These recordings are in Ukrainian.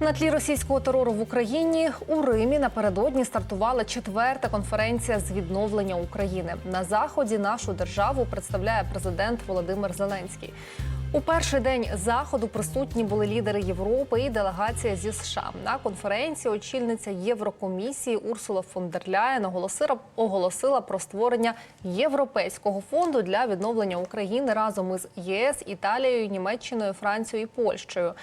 На тлі російського терору в Україні у Римі напередодні стартувала четверта конференція з відновлення України. На заході нашу державу представляє президент Володимир Зеленський. У перший день заходу присутні були лідери Європи і делегація зі США. На конференції очільниця Єврокомісії Урсула фон дер Ляєн оголосила, про створення Європейського фонду для відновлення України разом із ЄС, Італією, Німеччиною, Францією і Польщею.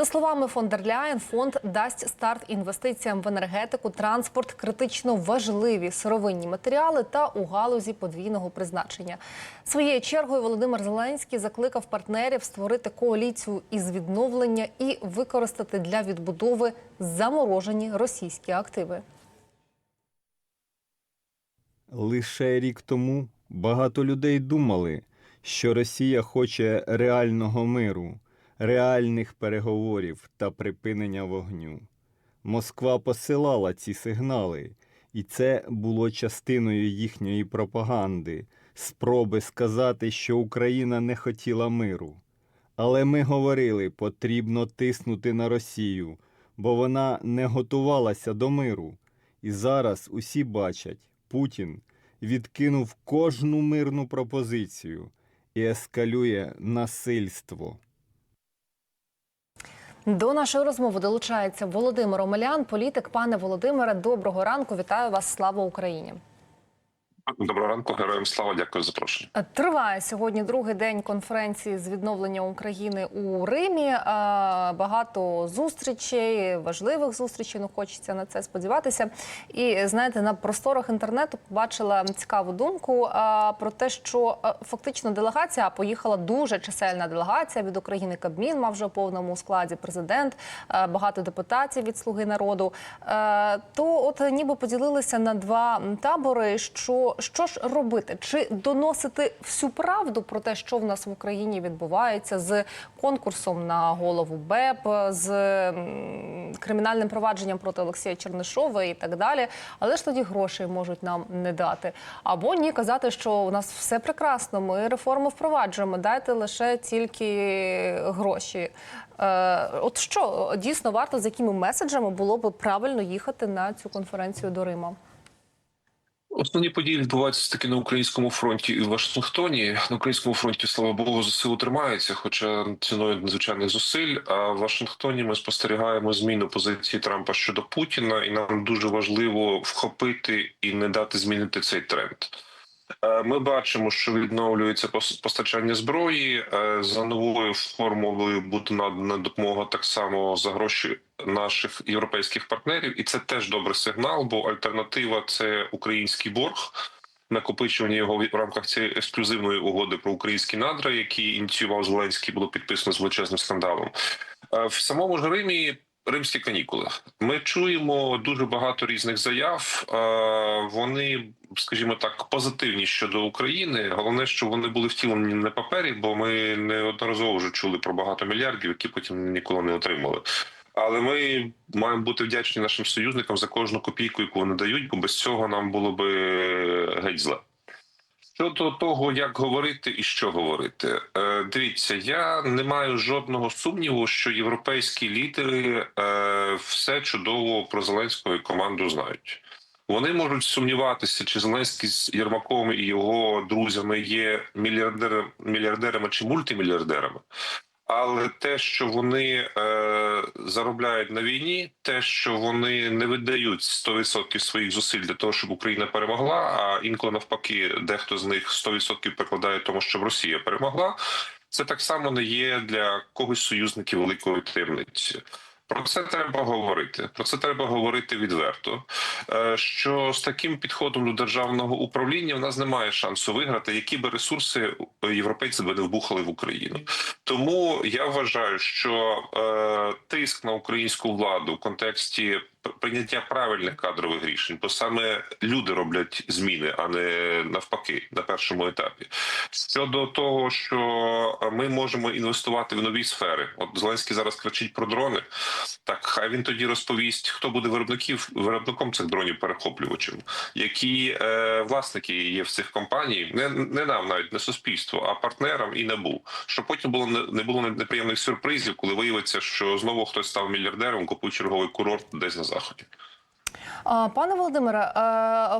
За словами фон дер Ляєн, фонд дасть старт інвестиціям в енергетику, транспорт, критично важливі сировинні матеріали та у галузі подвійного призначення. Своєю чергою Володимир Зеленський закликав партнерів створити коаліцію із відновлення і використати для відбудови заморожені російські активи. Лише рік тому багато людей думали, що Росія хоче реального миру, реальних переговорів та припинення вогню. Москва посилала ці сигнали, і це було частиною їхньої пропаганди, спроби сказати, що Україна не хотіла миру. Але ми говорили, потрібно тиснути на Росію, бо вона не готувалася до миру. І зараз усі бачать, Путін відкинув кожну мирну пропозицію і ескалює насильство. До нашої розмови долучається Володимир Омелян, політик. Пане Володимире, доброго ранку. Вітаю вас. Слава Україні. Доброго ранку, героям слава, дякую за запрошення. Триває сьогодні другий день конференції з відновлення України у Римі. Е, Багато зустрічей, важливих зустрічей. Ну хочеться на це сподіватися. І знаєте, на просторах інтернету побачила цікаву думку е, про те, що е, фактично делегація поїхала дуже чисельна делегація від України. Кабмін мав вже у повному складі президент, е, багато депутатів від Слуги народу. Е, То, от ніби поділилися на два табори. Що що ж робити? Чи доносити всю правду про те, що в нас в Україні відбувається з конкурсом на голову БЕП, з кримінальним провадженням проти Олексія Чернишова і так далі. Але ж тоді грошей можуть нам не дати. Або ні, казати, що у нас все прекрасно, ми реформи впроваджуємо. Дайте лише тільки гроші. Е, от що дійсно варто з якими меседжами було би правильно їхати на цю конференцію до Рима? Основні події відбуваються таки на українському фронті і в Вашингтоні. На українському фронті, слава Богу, ЗСУ тримається, хоча ціною надзвичайних зусиль. А в Вашингтоні ми спостерігаємо зміну позиції Трампа щодо Путіна, і нам дуже важливо вхопити і не дати змінити цей тренд. Е, Ми бачимо, що відновлюється постачання зброї Е, за новою формулою буде надана допомога так само за гроші наших європейських партнерів, і це теж добрий сигнал, бо альтернатива це український борг. Накопичування його в рамках цієї ексклюзивної угоди про українські надра, які ініціював Зеленський, було підписано з величезним скандалом. Е, В самому ж Римі римські канікули. Ми чуємо дуже багато різних заяв. Е, Вони, скажімо так, позитивні щодо України. Головне, що вони були втілені на папері, бо ми неодноразово вже чули про багато мільярдів, які потім ніколи не отримали. Але ми маємо бути вдячні нашим союзникам за кожну копійку, яку вони дають, бо без цього нам було би геть зле. Щодо того, як говорити і що говорити, Е, дивіться, я не маю жодного сумніву, що європейські лідери е, все чудово про Зеленського і команду знають. Вони можуть сумніватися, чи Зеленський з Єрмаком і його друзями є мільярдерами, мільярдерами чи мультимільярдерами. Але те, що вони е, заробляють на війні, те, що вони не видають 100% своїх зусиль для того, щоб Україна перемогла, а інколи навпаки, дехто з них 100% прикладає тому, щоб Росія перемогла, це так само не є для когось союзників великої таємниці. Про це треба говорити. Про це треба говорити відверто. Е, Що з таким підходом до державного управління в нас немає шансу виграти, які би ресурси європейці би не вбухали в Україну. Тому я вважаю, що е, тиск на українську владу в контексті прийняття правильних кадрових рішень, бо саме люди роблять зміни, а не навпаки на першому етапі. Щодо того, що ми можемо інвестувати в нові сфери, от Зеленський зараз кричить про дрони. Так, хай він тоді розповість, хто буде виробників виробником цих дронів перехоплювачів, які е, власники є в цих компаній, не, не нам навіть не суспільству, а партнерам і НАБУ. Щоб потім було не, не було неприємних сюрпризів, коли виявиться, що знову хтось став мільярдером, купує черговий курорт десь на заході. Пане Володимире,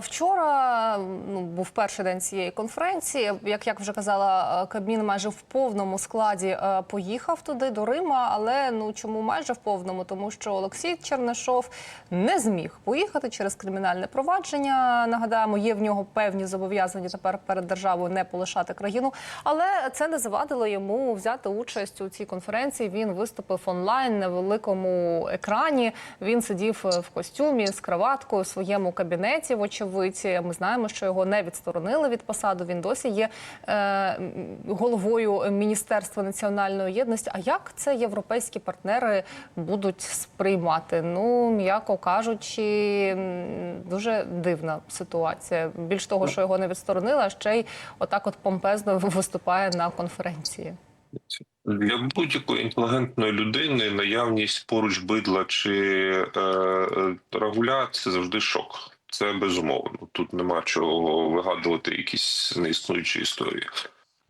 вчора ну, був перший день цієї конференції. Як, як вже казала, Кабмін майже в повному складі поїхав туди до Рима. Але ну чому майже в повному? Тому що Олексій Чернишов не зміг поїхати через кримінальне провадження. Нагадаємо, є в нього певні зобов'язання тепер перед державою не полишати країну. Але це не завадило йому взяти участь у цій конференції. Він виступив онлайн на великому екрані. Він сидів е, в костюмі з краваткою у своєму кабінеті. Вочевидь, ми знаємо, що його не відсторонили від посаду. Він досі є е, головою Міністерства національної єдності. А як це європейські партнери будуть сприймати? Ну м'яко кажучи, дуже дивна ситуація. Більш того, що його не відсторонили, а ще й отак, от помпезно виступає на конференції. Для будь-якої інтелігентної людини наявність поруч бидла чи е, е, рагуля це завжди шок. Це безумовно. Тут нема чого вигадувати якісь неіснуючі історії.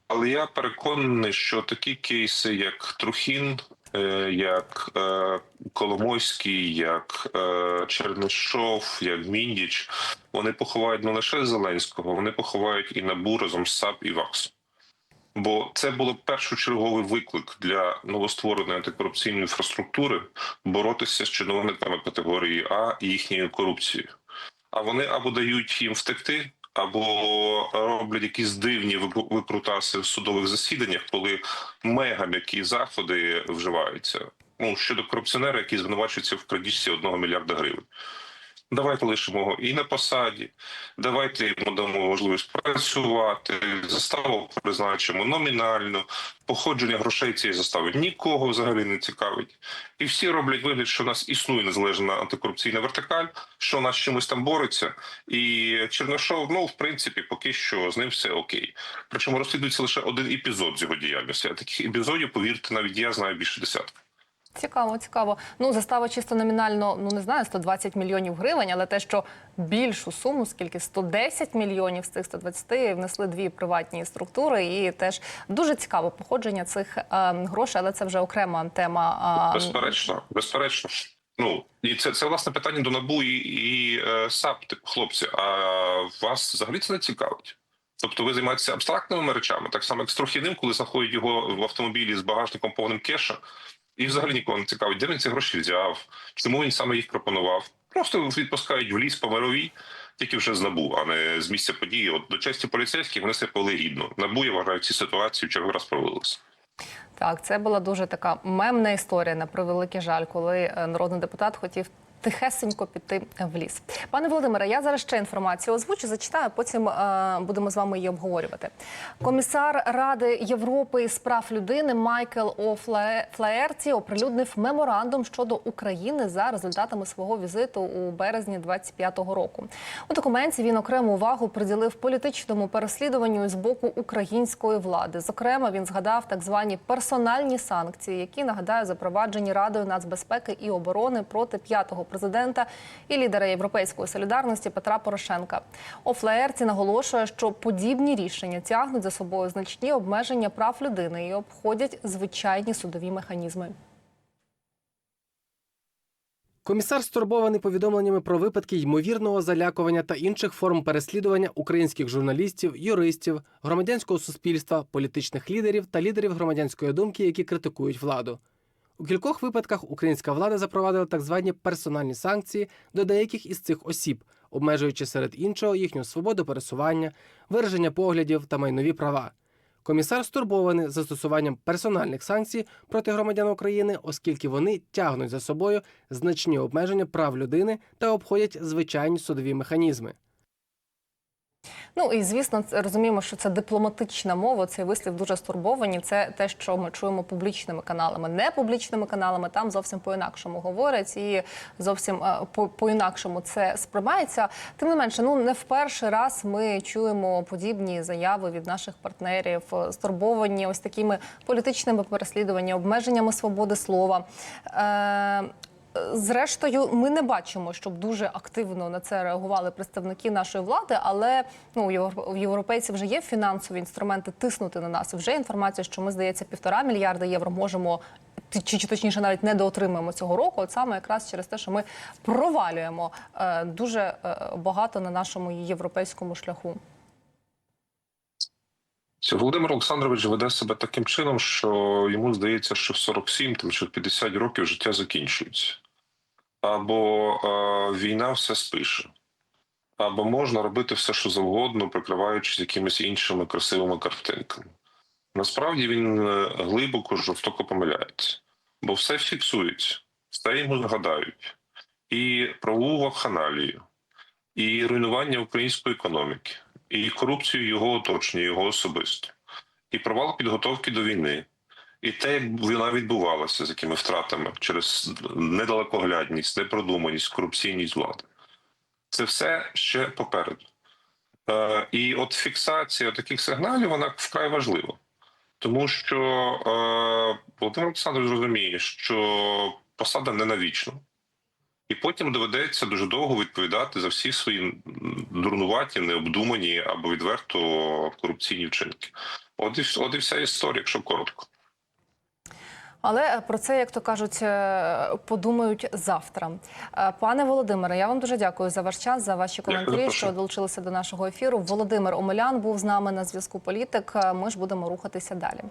Але я переконаний, що такі кейси, як Трухін, е, як е, Коломойський, як е, Чернишов, як Міндіч, вони поховають не лише Зеленського, вони поховають і НАБУ разом з САП і ВАКС. Бо це було першочерговий виклик для новоствореної антикорупційної інфраструктури боротися з чиновниками категорії А і їхньою корупцією. А вони або дають їм втекти, або роблять якісь дивні викру- викрутаси в судових засіданнях, коли мега м'які заходи вживаються. Ну щодо корупціонера, який звинувачується в крадіжці одного мільярда гривень. Давайте лишимо його і на посаді. Давайте йому дамо можливість працювати. Заставу призначимо номінально. Походження грошей цієї застави нікого взагалі не цікавить. І всі роблять вигляд, що у нас існує незалежна антикорупційна вертикаль, що нас чимось там бореться. І Чернишов, ну в принципі, поки що з ним все окей. Причому розслідується лише один епізод з його діяльності. А таких епізодів, повірте, навіть я знаю більше десятка. Цікаво, цікаво. Ну, застава чисто номінально, ну не знаю, 120 мільйонів гривень, але те, що більшу суму, скільки 110 мільйонів з цих 120 внесли дві приватні структури, і теж дуже цікаво походження цих е, грошей, але це вже окрема тема. е, Безперечно, безперечно. Ну і це, це власне питання до набу і, і е, САП, типу, хлопці. А вас взагалі це не цікавить? Тобто ви займаєтеся абстрактними речами, так само як з Трохіним, коли знаходять його в автомобілі з багажником повним кеша, і взагалі нікого не цікавить, де він ці гроші взяв, чому він саме їх пропонував. Просто відпускають в ліс по мировій, тільки вже з набу, а не з місця події. От до честі поліцейських вони себе рідно. Набу, я вважаю, ці ситуації в черговий раз провалилися. Так, це була дуже така мемна історія на превеликий жаль, коли е, народний депутат хотів. Тихесенько піти в ліс. Пане Володимире, я зараз ще інформацію озвучу, зачитаю, потім е, будемо з вами її обговорювати. Комісар Ради Європи з прав людини Майкл О. Флаe- оприлюднив меморандум щодо України за результатами свого візиту у березні 25-го року. У документі він окрему увагу приділив політичному переслідуванню з боку української влади. Зокрема, він згадав так звані персональні санкції, які нагадаю запроваджені Радою нацбезпеки і оборони проти п'ятого президента і лідера Європейської солідарності Петра Порошенка. Офлеерці наголошує, що подібні рішення тягнуть за собою значні обмеження прав людини і обходять звичайні судові механізми. Комісар стурбований повідомленнями про випадки ймовірного залякування та інших форм переслідування українських журналістів, юристів, громадянського суспільства, політичних лідерів та лідерів громадянської думки, які критикують владу. У кількох випадках українська влада запровадила так звані персональні санкції до деяких із цих осіб, обмежуючи серед іншого їхню свободу пересування, вираження поглядів та майнові права. Комісар стурбований застосуванням персональних санкцій проти громадян України, оскільки вони тягнуть за собою значні обмеження прав людини та обходять звичайні судові механізми. Ну і звісно, розуміємо, що це дипломатична мова. Цей вислів дуже стурбовані. Це те, що ми чуємо публічними каналами, не публічними каналами. Там зовсім по-інакшому говорять і зовсім е, по- по-інакшому це сприймається. Тим не менше, ну не в перший раз ми чуємо подібні заяви від наших партнерів, е, стурбовані ось такими політичними переслідуваннями, обмеженнями свободи слова. Е, Зрештою, ми не бачимо, щоб дуже активно на це реагували представники нашої влади, але ну у європейців вже є фінансові інструменти тиснути на нас. Вже інформація, що ми здається півтора мільярда євро можемо. Чи, чи точніше навіть недоотримаємо цього року, от саме якраз через те, що ми провалюємо е, дуже е, багато на нашому європейському шляху. Володимир Олександрович веде себе таким чином, що йому здається, що в 47 там, чи в 50 років життя закінчується. Або е, війна все спише, або можна робити все, що завгодно, прикриваючись якимись іншими красивими картинками. Насправді він е, глибоко жорстоко помиляється, бо все фіксується, все йому згадають. І правову вакханалію, і руйнування української економіки, і корупцію його оточення, його особисто, і провал підготовки до війни, і те, як вона відбувалася, з якими втратами через недалекоглядність, непродуманість, корупційність влади. Це все ще попереду. Е, і от фіксація таких сигналів вона вкрай важлива. Тому що е, Володимир Олександрович розуміє, що посада не навічна. І потім доведеться дуже довго відповідати за всі свої дурнуваті, необдумані або відверто корупційні вчинки. От і, от і вся історія, якщо коротко. Але про це, як то кажуть, е, подумають завтра. Е, Пане Володимире, я вам дуже дякую за ваш час, за ваші коментарі, що долучилися до нашого ефіру. Володимир Омелян був з нами на зв'язку політик. Е, Ми ж будемо рухатися далі.